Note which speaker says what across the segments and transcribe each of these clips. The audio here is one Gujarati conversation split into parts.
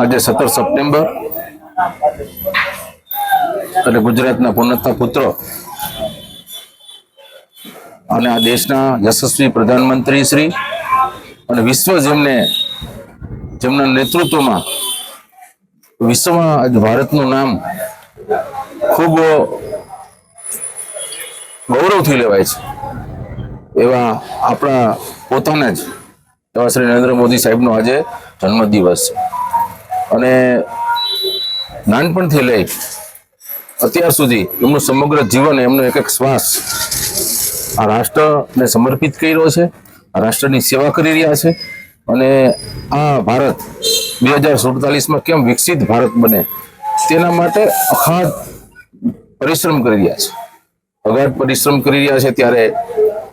Speaker 1: આજે સત્તર સપ્ટેમ્બર. અને ગુજરાતના પૂર્ણતા પુત્ર. અને આ દેશના યશસ્વી પ્રધાનમંત્રી શ્રી અને વિશ્વ જેમને જેમના નેતૃત્વમાં વિશ્વમાં આજ ભારતનું નામ ખૂબ ગૌરવથી લેવાય છે. એવા આપણા પોતાના જ એવા શ્રી નરેન્દ્ર મોદી સાહેબનો આજે જન્મદિવસ. અને નાનપણથી લઈ અત્યાર સુધી એમનું સમગ્ર જીવન, એમનો એક એક શ્વાસ આ રાષ્ટ્રને સમર્પિત કર્યો છે, આ રાષ્ટ્રની સેવા કરી રહ્યા છે અને આ ભારત બે હજાર સુડતાલીસમાં કેમ વિકસિત ભારત બને તેના માટે અખાધ પરિશ્રમ કરી રહ્યા છે. અગાધ પરિશ્રમ કરી રહ્યા છે ત્યારે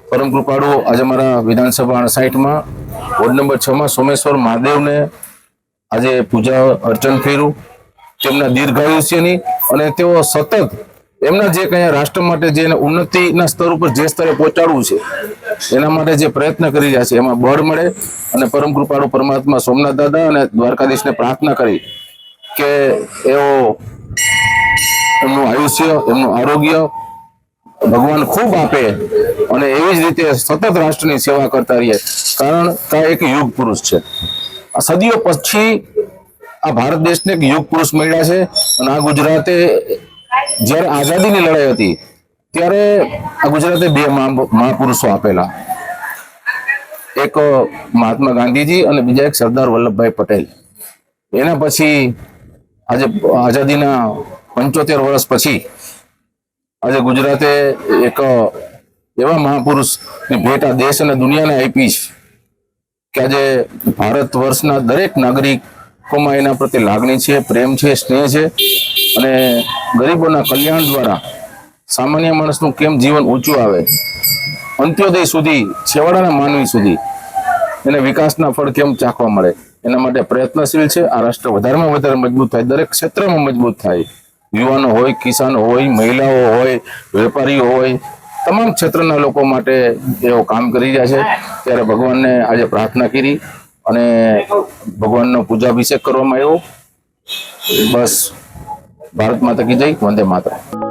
Speaker 1: પરમ કૃપાળુ આજે મારા વિધાનસભા અણસાઠમાં વોર્ડ નંબર છ માં સોમેશ્વર મહાદેવને આજે પૂજા અર્ચન કર્યું. તેમના દીર્ઘાયુષ્યની અને તેઓ સતત એમના જે કંઈ રાષ્ટ્ર માટે જે ઉન્નતિના સ્તર ઉપર જે સ્તરે પહોંચાડવું છે, એના માટે જે પ્રયત્ન કરી રહ્યા છે, એમાં બળ મળે અને પરમ કૃપાળુ પરમાત્મા સોમનાથ દાદા અને દ્વારકાધીશને પ્રાર્થના કરી કે એઓ એમનું આયુષ્ય, એમનું આરોગ્ય ભગવાન ખૂબ આપે અને એવી જ રીતે સતત રાષ્ટ્રની સેવા કરતા રહીએ. કારણ કે એક યુગ પુરુષ છે. આ સદીઓ પછી આ ભારત દેશને એક યુગ પુરુષ મળ્યા છે અને આ ગુજરાતે જ્યારે આઝાદીની લડાઈ હતી, ત્યારે આ ગુજરાતે બે મહાપુરુષો આપેલા. એક મહાત્મા ગાંધીજી અને બીજા એક સરદાર વલ્લભભાઈ પટેલ. એના પછી આજે આઝાદીના પંચોતેર વર્ષ પછી આજે ગુજરાતે એક એવા મહાપુરુષની ભેટ આ દેશ અને દુનિયાને આપી છે કે આજે ભારત વર્ષના દરેક નાગરિકોમાં એના પ્રત્યે લાગણી છે, પ્રેમ છે, સ્નેહ છે અને ગરીબોના કલ્યાણ દ્વારા સામાન્ય માણસનું કેમ જીવન ઊંચું આવે? અંત્યોદય સુધી, છેવાડાના માનવી સુધી એને વિકાસના ફળ કેમ ચાખવા મળે? એના માટે પ્રયત્નશીલ છે, આ રાષ્ટ્ર વધારેમાં વધારે મજબૂત થાય, દરેક ક્ષેત્રમાં મજબૂત થાય. યુવાનો હોય, કિસાન હોય, મહિલાઓ હોય, વેપારીઓ હોય, તમામ ક્ષેત્રના લોકો માટે એઓ કામ કરી રહ્યા છે. ત્યારે ભગવાનને આજે પ્રાર્થના કરી અને ભગવાનનો પૂજાભિષેક કરવામાં આવ્યો. બસ, ભારત માતા કી જય, વંદે માતા